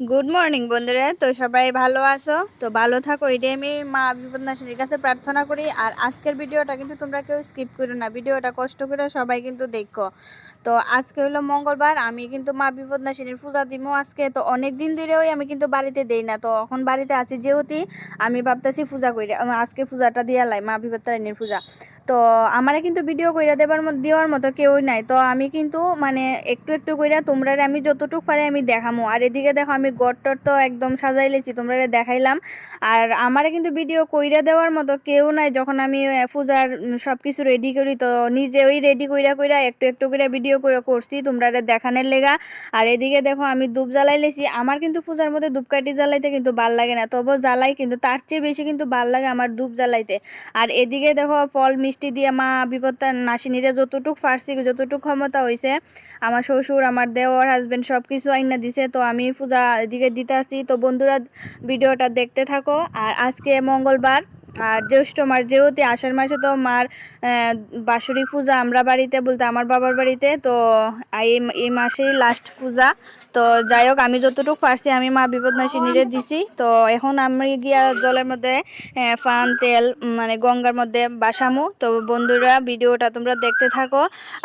Good morning বন্ধুরা। তো সবাই ভালো আছো? তো ভালো থাকো, এটাই আমি মা বিপদনাশিনীর কাছে প্রার্থনা করি। আর আজকের ভিডিওটা কিন্তু তোমরা কেউ স্কিপ করো না। ভিডিওটা কষ্ট করে সবাই কিন্তু দেখো। তো আজকে হলো মঙ্গলবার, আমি কিন্তু মা বিপদনাশিনীর পূজা দিব আজকে। তো অনেক দিন ধরেও আমি কিন্তু বাড়িতে দেই না। তো এখন বাড়িতে আছি যেহেতু আমি ভাবতেছি পূজা করি। আজকে পূজাটা দিয়া লাই মা বিপদতারিণীর পূজা। তো আমারে কিন্তু ভিডিও কইরা দেবার দেওয়ার মতো কেউই নাই। তো আমি কিন্তু মানে একটু একটু কইরা তোমরা আমি যতটুকু পারি আমি দেখামো। আর এদিকে দেখো আমি গড়টর তো একদম সাজাই লেছি তোমরা দেখাইলাম। আর আমারে কিন্তু ভিডিও কইরা দেওয়ার মতো কেউ নাই। যখন আমি পূজার সব কিছু রেডি করি, তো নিজে ওই রেডি কইরা কইরা একটু একটু করে ভিডিও করে করছি তোমরা দেখানোর লেগা। আর এদিকে দেখো আমি ধূপ জ্বালাই লেছি। আমার কিন্তু পূজার মধ্যে ধূপকাঠি জ্বালাইতে কিন্তু ভালো লাগে না। তবু জ্বালাই কিন্তু, তার চেয়ে বেশি কিন্তু ভালো লাগে আমার ধূপ জ্বালাইতে। আর এদিকে দেখো ফল মিষ্টি দিয়ে মা বিপত্তা নাসিনীরে যতটুক ফার্সি যতটুক ক্ষমতা হয়েছে আমার শ্বশুর, আমার দেওয়ার হাজবেন্ড সব কিছু আইনা দিছে, তো আমি পূজা এদিকে দিতে আসি তো বন্ধুরা, ভিডিওটা দেখতে থাকো। আর আজকে মঙ্গলবার আর জ্যৈষ্ঠ মাস যেহেতু আষাঢ় মাসে তো মার বাৎসরিক পূজা আমরা বাড়িতে বলতে আমার বাবার বাড়িতে, তো এই মাসেই লাস্ট পূজা। তো যাই হোক, আমি যতটুকু পারছি আমি মা বিপদনাশিনীরে দিছি। তো এখন আমি গিয়া জলের মধ্যে পান তেল মানে গঙ্গার মধ্যে বাসামু। তো বন্ধুরা, ভিডিওটা তোমরা দেখতে থাকো।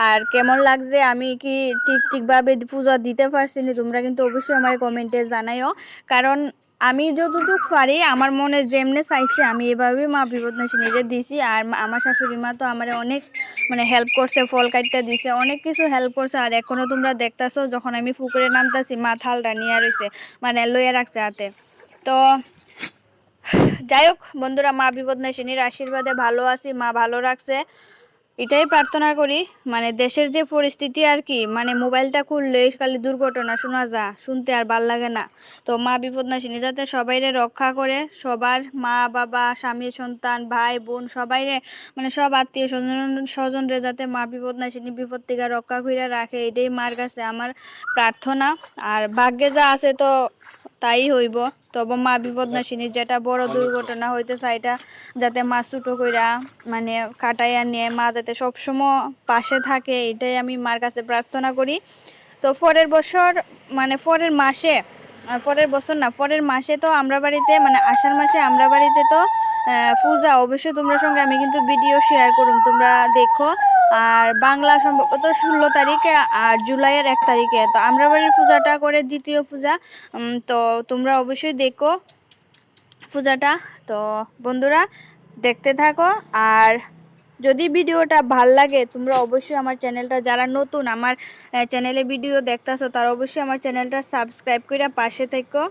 আর কেমন লাগছে, আমি কি ঠিক ঠিকভাবে পূজা দিতে পারছি তোমরা কিন্তু অবশ্যই আমার কমেন্টে জানাইও। কারণ আমি যতটুকু পারি, আমার মনে যেমনে চাইছে, আমি এভাবেই মা বিপদনাশিনীরে দিছি। আর আমার শাশুড়ি মা তো আমার অনেক মানে হেল্প করছে, ফল কাটতে দিছে, অনেক কিছু হেল্প করছে। আর এখনও তোমরা দেখতাছো, যখন আমি পুকুরে নামতাছি, মা থালটা নিয়ে রয়েছে মানে লইয়া রাখছে হাতে। তো, যাই হোক, বন্ধুরা, মা বিপদনাশিনীর আশীর্বাদে ভালো আছি, মা ভালো রাখছে। এটাই প্রার্থনা করি মানে দেশের যে পরিস্থিতি আর কি মানে মোবাইলটা খুললে খালি দুর্ঘটনা শোনা যা শুনতে আর ভালো লাগে না। তো মা বিপদনাশিনী, যাতে সবাইরে রক্ষা করে, সবার মা, বাবা, স্বামী, সন্তান, ভাই, বোন, সবাইরে মানে সব আত্মীয় স্বজন, স্বজনরে যাতে মা বিপদনাশিনী বিপদ থেকে রক্ষা করে রাখে, এটাই মার কাছে আমার প্রার্থনা। আর ভাগ্যে যা আছে তো তাই হইব। তবে মা বিপদনাশিনীর যেটা বড় দুর্ঘটনা হইতে চাইটা যাতে মা ছোটো কইরা মানে কাটাইয়া নিয়ে মা যাতে সবসময় পাশে থাকে, এটাই আমি মার কাছে প্রার্থনা করি। তো পরের বছর মানে পরের মাসে পরের বছর না, পরের মাসে তো আমরা বাড়িতে মানে আষাঢ় মাসে আমরা বাড়িতে তো পূজা। অবশ্যই তোমরা সঙ্গে আমি কিন্তু ভিডিও শেয়ার করুন তোমরা দেখো। আর বাংলা সম্ভবত ষোলো তারিখে আর জুলাইয়ের এক তারিখে। তো আমরা বাড়ির পূজাটা করে দ্বিতীয় পূজা। তো তোমরা অবশ্যই দেখো পূজাটা। তো বন্ধুরা, দেখতে থাকো। আর যদি ভিডিওটা ভালো লাগে, তোমরা অবশ্যই আমার চ্যানেলটা, যারা নতুন আমার চ্যানেলে ভিডিও দেখতেছো, তারা অবশ্যই আমার চ্যানেলটা সাবস্ক্রাইব করে পাশে থেকো।